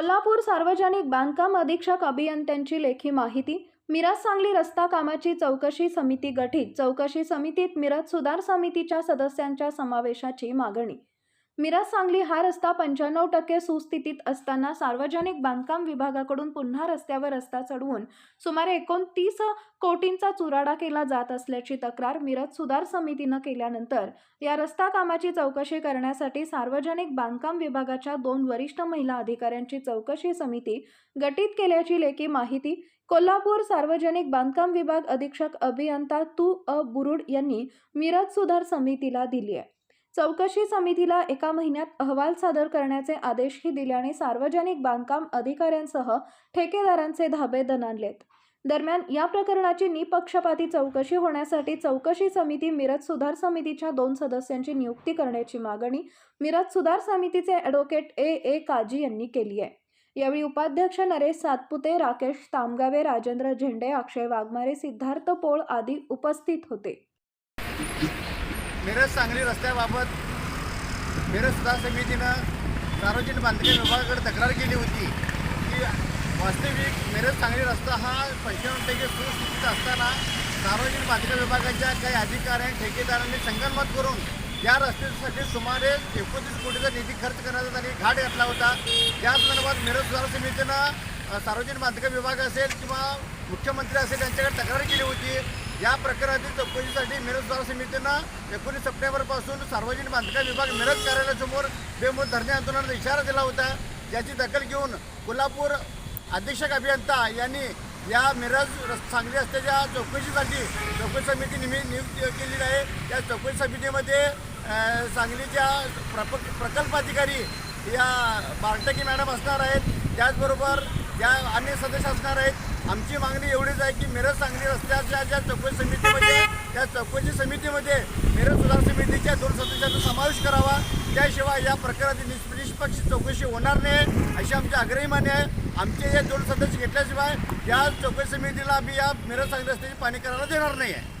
कोल्हापूर सार्वजनिक बांधकाम अधीक्षक अभियंत्यांची लेखी माहिती. मिरज सांगली रस्ता कामाची चौकशी समिती गठीत. चौकशी समितीत मिरज सुधार समितीच्या सदस्यांच्या समावेशाची मागणी. मिरज सांगली हा रस्ता पंच्याण्णव टक्के सुस्थितीत असताना सार्वजनिक बांधकाम विभागाकडून पुन्हा रस्त्यावर रस्ता चढवून सुमारे एकोणतीस कोटींचा चुराडा केला जात असल्याची तक्रार मिरज सुधार समितीनं केल्यानंतर या रस्ता कामाची चौकशी करण्यासाठी सार्वजनिक बांधकाम विभागाच्या दोन वरिष्ठ महिला अधिकाऱ्यांची चौकशी समिती गठीत केल्याची लेखी माहिती कोल्हापूर सार्वजनिक बांधकाम विभाग अधीक्षक अभियंता तू अ बुरुड यांनी मिरज सुधार समितीला दिली आहे. चौकशी समितीला एका महिन्यात अहवाल सादर करण्याचे आदेशही दिल्याने सार्वजनिक बांधकाम अधिकाऱ्यांसह ठेकेदारांचे धाबे दणानलेत दरम्यान या प्रकरणाची निपक्षपाती चौकशी होण्यासाठी चौकशी समिती मिरज सुधार समितीच्या दोन सदस्यांची नियुक्ती करण्याची मागणी मिरज सुधार समितीचे ॲडव्होकेट ए. ए. काजी यांनी केली आहे. यावेळी उपाध्यक्ष नरेश सातपुते राकेश तामगावे राजेंद्र झेंडे अक्षय वाघमारे सिद्धार्थ पोळ आदी उपस्थित होते. मिरज सांगली रस्त्याबाबत मिरज सुधार समितीनं सार्वजनिक बांधकाम विभागाकडे तक्रार केली होती की वास्तविक मिरज सांगली रस्ता हा पंच्याण्णव टक्के सुस्थितीत असताना सार्वजनिक बांधकाम विभागाच्या काही अधिकाऱ्यांनी ठेकेदारांनी संगनमत करून या रस्त्यासाठी सुमारे एकोणतीस कोटीचा निधी खर्च करण्याचा त्यांनी घाट घातला होता. त्या संदर्भात मिरज सुधार समितीनं सार्वजनिक बांधकाम विभाग असेल किंवा मुख्यमंत्री असेल यांच्याकडे तक्रार केली होती. या प्रकरणातील चौकशीसाठी मिरज समितीनं एकोणीस सप्टेंबरपासून सार्वजनिक बांधकाम विभाग मिरज कार्यालयासमोर बेमुदत धरणे आंदोलनाचा इशारा दिला होता. ज्याची दखल घेऊन कोल्हापूर अधीक्षक अभियंता यांनी या मिरज सांगली रस्त्याच्या चौकशीसाठी चौकशी समिती निमी नियुक्त केलेली आहे. त्या चौकशी समितीमध्ये सांगलीच्या प्रप प्रकल्प अधिकारी या बार्टकी मॅडम असणार आहेत. त्याचबरोबर या अन्य सदस्य असणार आहेत. आमची मागणी एवढीच आहे की मिरज सांगली रस्त्याच्या ज्या चौकशी समितीमध्ये त्या चौकशी समितीमध्ये मिरज सुधार समितीच्या दोन सदस्यांचा समावेश करावा. त्याशिवाय या प्रकरणाची निष्प- निष्पक्ष चौकशी होणार नाही अशी आमची आग्रही मान्य आहे. आमचे हे दोन सदस्य घेतल्याशिवाय या चौकशी समितीला आम्ही या मिरज सांगली रस्त्याची पाणी करायला देणार नाही आहे